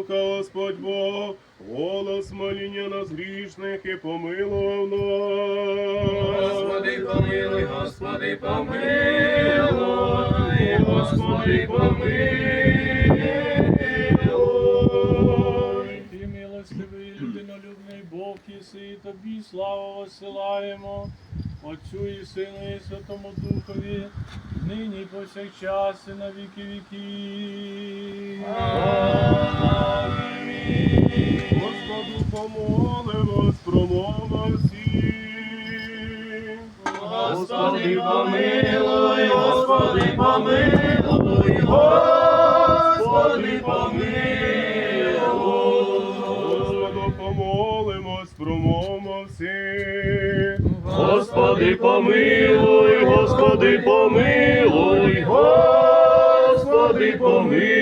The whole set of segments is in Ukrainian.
заступа Господь Бог, голос моління нас грішних і помилував нас. Господи, помилуй, Господи, помилуй, Господи, помилуй. Ти милостивий, людинолюбний Бог єси, і тобі славу осилаємо, Отцю і Сину і Святому Духові, нині і повсякчас і на віки віків. Всі. Господи, помилуй, Господи, помилуй, Господи, помилуй. Господу помолимось, промова всі. Господи, помилуй, Господи, помилуй, Господи, помилуй.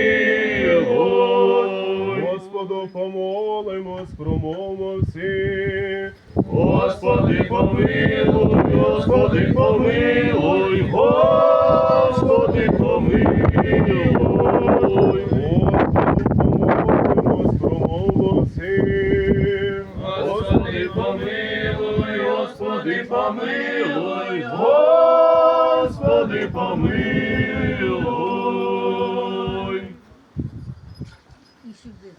Господу помолимось, промова всі. Господи, помилуй, Господи, помилуй, Господи, помилуй. Промова всі. Господи, помилуй, Господи, помилуй, Господи, помилуй. І сюди.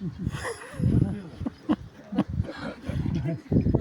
Mm-hmm.